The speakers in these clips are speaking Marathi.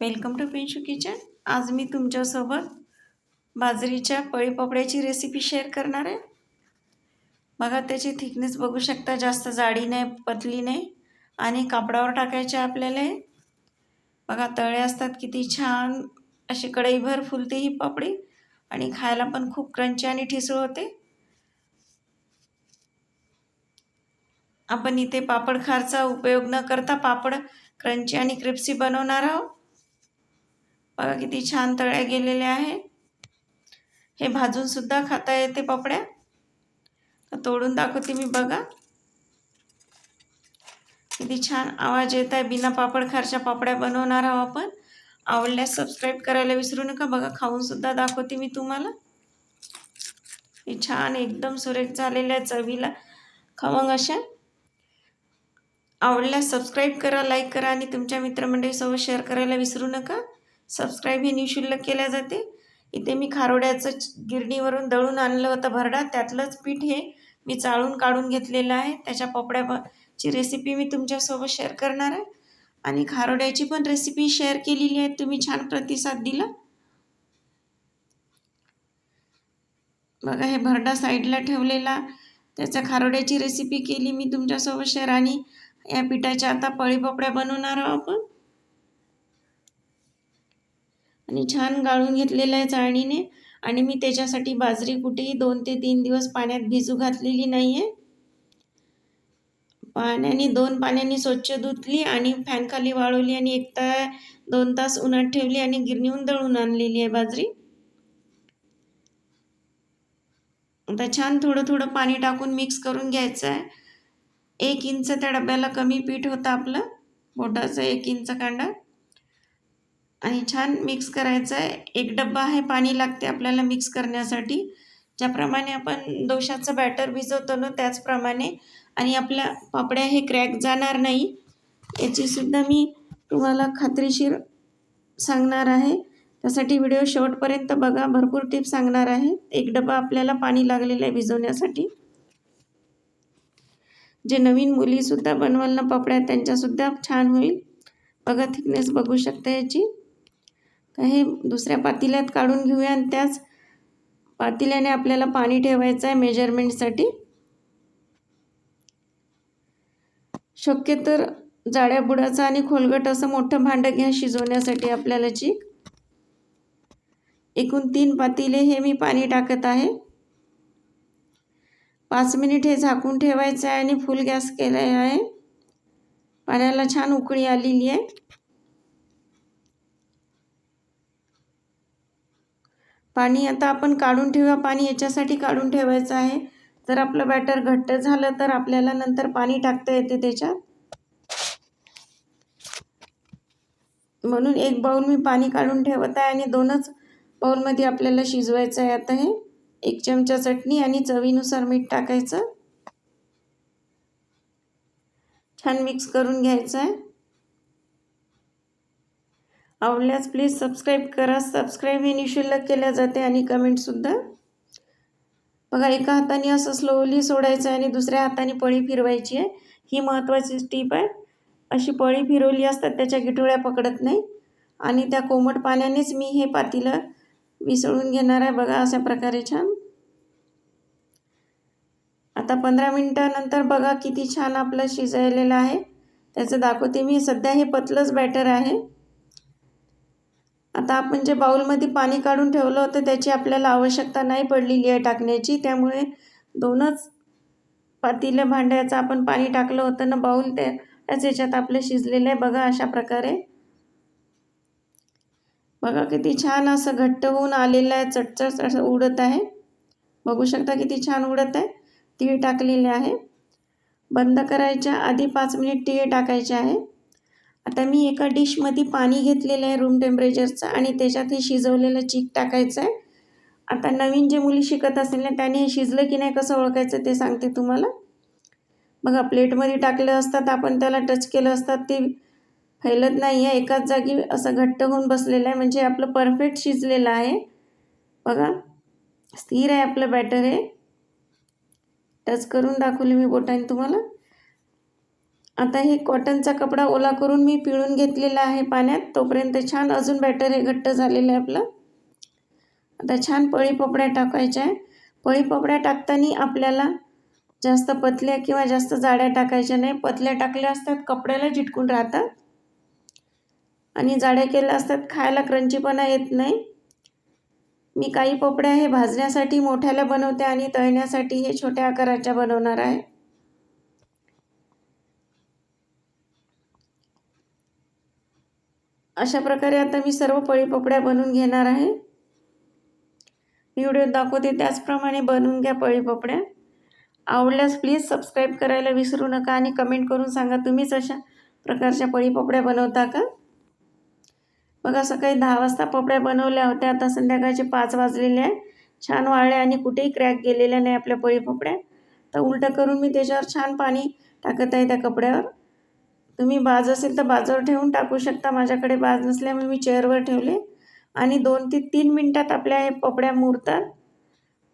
वेलकम टू पिंशू किचन आज मी तुमच्यासोबत बाजरीच्या पळीपापड्याची रेसिपी शेअर करणार आहे. बघा त्याची थिकनेस बघू शकता. जास्त जाडी नाही पतली नाही. आणि कापडावर टाकायचे आपल्याला बघा तळे असतात किती छान. अशी कढईभर फुलते ही पापडी. आणि खायला पण खूप क्रंची आणि ठिसूळ होते. आपण इथे पापड खारचा उपयोग न करता पापड क्रंची आणि क्रिप्सी बनवणार आहोत. बघा किती छान तळ्या गेलेल्या आहेत. हे भाजूनसुद्धा खाता येते पापड्या. तोडून दाखवते मी बघा. किती छान आवाज येत आहे. बिना पापड खारच्या पापड्या बनवणार आहोत आपण. आवडल्यास सबस्क्राईब करायला विसरू नका. बघा खाऊनसुद्धा दाखवते मी तुम्हाला. हे छान एकदम सुरेख झालेल्या चवीला. खमंग अशा. आवडल्यास सबस्क्राईब करा लाईक करा आणि तुमच्या मित्रमंडळीसोबत शेअर करायला विसरू नका. सबस्क्राईब हे निशुल्क केल्या जाते. इथे मी खारोड्याचं गिरणीवरून दळून आणलं होतं भरडा. त्यातलंच पीठ हे मी चाळून काढून घेतलेलं आहे. त्याच्या पपड्याची रेसिपी मी तुमच्यासोबत शेअर करणार आहे. आणि खारोड्याची पण रेसिपी शेअर केलेली आहे. तुम्ही छान प्रतिसाद दिला. बघा हे भरडा साईडला ठेवलेला. त्याच्या खारोड्याची रेसिपी केली मी तुमच्यासोबत शेअर आणि या पिठाच्या आता पळीपोपड्या बनवणार आहोत आपण. आणि छान गाळून घेतलेलं आहे चाळणीने. आणि मी त्याच्यासाठी बाजरी कुठेही दोन ते तीन दिवस पाण्यात भिजू घातलेली नाही आहे पाण्याने दोन पाण्याने स्वच्छ धुतली आणि फॅनखाली वाळवली आणि एक ता दोन तास उन्हात ठेवली आणि गिरणीहून दळून आणलेली आहे बाजरी. आता छान थोडं थोडं पाणी टाकून मिक्स करून घ्यायचं आहे एक इंच त्या डब्याला कमी पीठ होतं आपलं. बोटाचं एक इंच कांडा. आणि छान मिक्स करायचं आहे एक डब्बा आहे पाणी लागते आपल्याला मिक्स करण्यासाठी. ज्याप्रमाणे आपण दोशाचं बॅटर भिजवतो ना त्याचप्रमाणे. आणि आपल्या पापड्या हे क्रॅक जाणार नाही. याचीसुद्धा मी तुम्हाला खात्रीशीर सांगणार आहे. त्यासाठी व्हिडिओ शेवटपर्यंत बघा. भरपूर टिप्स सांगणार आहे. एक डबा आपल्याला पाणी लागलेलं आहे भिजवण्यासाठी. जे नवीन मुलीसुद्धा बनवाल ना पापड्या त्यांच्यासुद्धा छान होईल. बघा थिकनेस बघू शकता याची. तर हे दुसऱ्या पातेल्यात काढून घेऊया आणि त्याच पातेल्याने आपल्याला पाणी ठेवायचं आहे मेजरमेंटसाठी शक्य तर जाड्या बुडाचं आणि खोलगट असं मोठं भांडं घ्या शिजवण्यासाठी आपल्याला चीक एकूण तीन पातेले हे मी पाणी टाकत आहे. पाच मिनिट हे झाकून ठेवायचं आहे आणि फुल गॅस केला आहे. पाण्याला छान उकळी आलेली आहे. पाणी आता आपण काढून ठेवा पाणी याच्यासाठी काढून ठेवायचं आहे. जर आपलं बॅटर घट्ट झालं तर आपल्याला नंतर पाणी टाकता येते त्याच्यात. म्हणून एक बाऊल मी पाणी काढून ठेवत आहे आणि दोनच बाऊलमध्ये आपल्याला शिजवायचं आहे आता हे. एक चमचा चटणी आणि चवीनुसार मीठ टाकायचं. छान मिक्स करून घ्यायचं आहे. आवडल्यास प्लीज सबस्क्राईब करा. सबस्क्राईब हे निशुल्क केल्या जाते आणि कमेंटसुद्धा बघा एका हाताने असं स्लोली सोडायचं आहे आणि दुसऱ्या हाताने पळी फिरवायची आहे. ही महत्त्वाची टीप आहे. अशी पळी फिरवली असतात त्याच्या गिठोळ्या पकडत नाही. आणि त्या कोमट पाण्यानेच मी हे पातीलं विसळून घेणार आहे. बघा अशा प्रकारे छान. आता पंधरा मिनटानंतर बघा किती छान आपलं शिजायलेलं आहे. त्याचं दाखवते मी. सध्या हे पतलंच बॅटर आहे. आता आपण जे बाऊलमध्ये पाणी काढून ठेवलं होतं त्याची आपल्याला आवश्यकता नाही पडलेली आहे टाकण्याची. त्यामुळे दोनच पातील्या भांड्याचं आपण पाणी टाकलं होतं ना बाऊल त्याच याच्यात आपलं शिजलेलं आहे. बघा अशा प्रकारे. बघा किती छान असं घट्ट होऊन आलेलं आहे चटचट असं उडत आहे. बघू शकता किती छान उडत आहे. तीळ टाकलेले आहे. बंद करायच्या आधी पाच मिनिट तीळ टाकायचे आहे. आता मी एका डिशमध्ये पाणी घेतलेलं आहे रूम टेम्परेचरचं आणि त्याच्यात हे शिजवलेलं चीक टाकायचं आहे. आता नवीन जे मुली शिकत असेल ना त्याने हे शिजलं की नाही कसं ओळखायचं ते सांगते तुम्हाला. बघा प्लेटमध्ये टाकलं असतात आपण त्याला टच केलं असतात ते फैलत नाही आहे. एकाच जागी असं घट्ट होऊन बसलेलं आहे म्हणजे आपलं परफेक्ट शिजलेलं आहे. बघा स्थिर आहे आपलं बॅटर हे. टच करून दाखवले मी बोटाने तुम्हाला. आता हे कॉटनचा कपडा ओला करून मी पिळून घेतलेला आहे पाण्यात. तोपर्यंत छान अजून बॅटर हे घट्ट झालेलं आहे आपलं. आता छान पळी पपड्या टाकायच्या आहे. पळी पपड्या टाकताना आपल्याला जास्त पतल्या किंवा जास्त जाड्या टाकायच्या नाही. पतल्या टाकल्या असतात कपड्याला चिटकून राहतात. आणि जाड्या केल्या असतात खायला क्रंचीपणा येत नाही. मी काही पोपड्या हे भाजण्यासाठी मोठ्याला बनवते आणि तळण्यासाठी हे छोट्या आकाराच्या बनवणार आहे. अशा प्रकारे आता मी सर्व पळीपपड्या बनवून घेणार आहे. मी व्हिडिओ दाखवते त्याचप्रमाणे बनवून घ्या पळीपपड्या आवडल्यास प्लीज सबस्क्राईब करायला विसरू नका आणि कमेंट करून सांगा तुम्हीच अशा प्रकारच्या पळीपपड्या बनवता का? बघा सकाळी दहा वाजता पोपड्या बनवल्या होत्या. आता संध्याकाळचे पाच वाजलेले आहे. छान वाळल्या आणि कुठेही क्रॅक गेलेल्या नाही आपल्या पळीपपड्या तर उलटं करून मी त्याच्यावर छान पाणी टाकत आहे त्या कपड्यावर. तुम्ही बाज असेल तर बाजूवर ठेवून टाकू शकता. माझ्याकडे बाज नसल्यामुळे मी चेअरवर ठेवले. आणि दोन ते तीन मिनटात आपल्या हे पोपड्या मुरतात.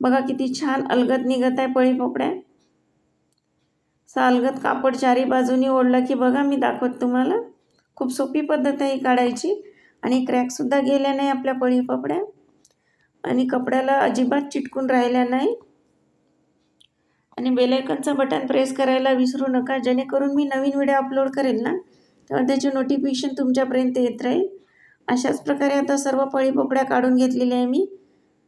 बघा किती छान अलगद निघत आहे पळी पोपड्या. अलगद कापड चारी बाजूनी ओढलं की बघा मी दाखवत तुम्हाला. खूप सोपी पद्धत आहे ही काढायची. आणि क्रॅकसुद्धा गेल्या नाही आपल्या पळी पोपड्या. आणि कपड्याला अजिबात चिटकून राहिल्या नाही. आणि बेलायकनचं बटन प्रेस करायला विसरू नका. जेणेकरून मी नवीन व्हिडिओ अपलोड करेल ना तेव्हा त्याची नोटिफिकेशन तुमच्यापर्यंत येत राहील. अशाच प्रकारे आता सर्व पळीपोपड्या काढून घेतलेल्या आहे मी.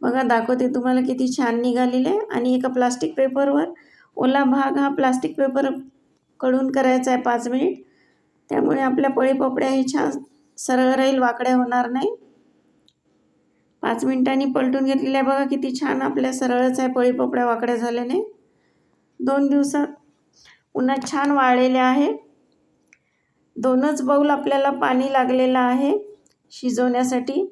बघा दाखवते तुम्हाला किती छान निघालेले आहे. आणि एका प्लास्टिक पेपरवर ओला भाग हा प्लास्टिक पेपरकडून करायचा आहे पाच मिनिट त्यामुळे आपल्या पळीपोपड्या हे छान सरळ राहील वाकड्या होणार नाही. पाच मिनिटांनी पलटून घेतलेल्या बघा किती छान आपल्या सरळच आहे पळीपोपड्या वाकड्या वाकड्या झाल्याने. दोन दिवसात. उन्हात छान वाळलेले आहे. दोनच बाऊल आपल्याला पाणी लागलेलं आहे शिजवण्यासाठी.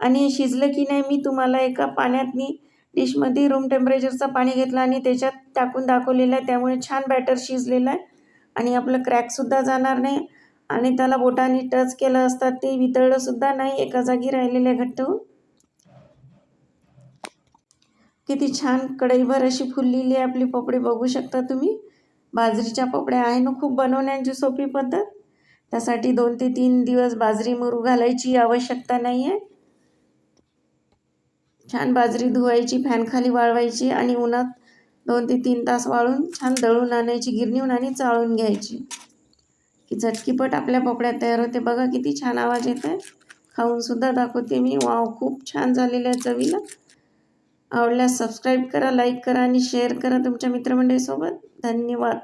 आणि शिजलं की नाही मी तुम्हाला एका पाण्यातनी डिशमध्ये रूम टेम्परेचरचं पाणी घेतलं आणि त्याच्यात टाकून दाखवलेलं आहे. त्यामुळे छान बॅटर शिजलेलं आहे. आणि आपलं क्रॅकसुद्धा जाणार नाही. आणि त्याला बोटाने टच केलं असतात ते वितळलंसुद्धा नाही. एका जागी राहिलेले घट्ट होऊन. किती छान कढईभर अशी फुललेली आहे आपली पोपडी. बघू शकता तुम्ही. बाजरीच्या पोपड्या आहे ना खूप बनवण्याची सोपी पद्धत. त्यासाठी दोन ते तीन दिवस बाजरी मुरू घालायची आवश्यकता नाही आहे छान बाजरी धुवायची फॅनखाली वाळवायची आणि उन्हात दोन ते तीन तास वाळून छान दळून आणायची गिरणीहून आणि चाळून घ्यायची. की झटकीपट आपल्या पोपड्या तयार होते. बघा किती छान आवाज येत आहे खाऊनसुद्धा दाखवते मी. वाव खूप छान झालेलं आहे चवीला. आवडल्यास सबस्क्राईब करा लाईक करा आणि शेअर करा तुमच्या मित्रमंडळीसोबत. धन्यवाद.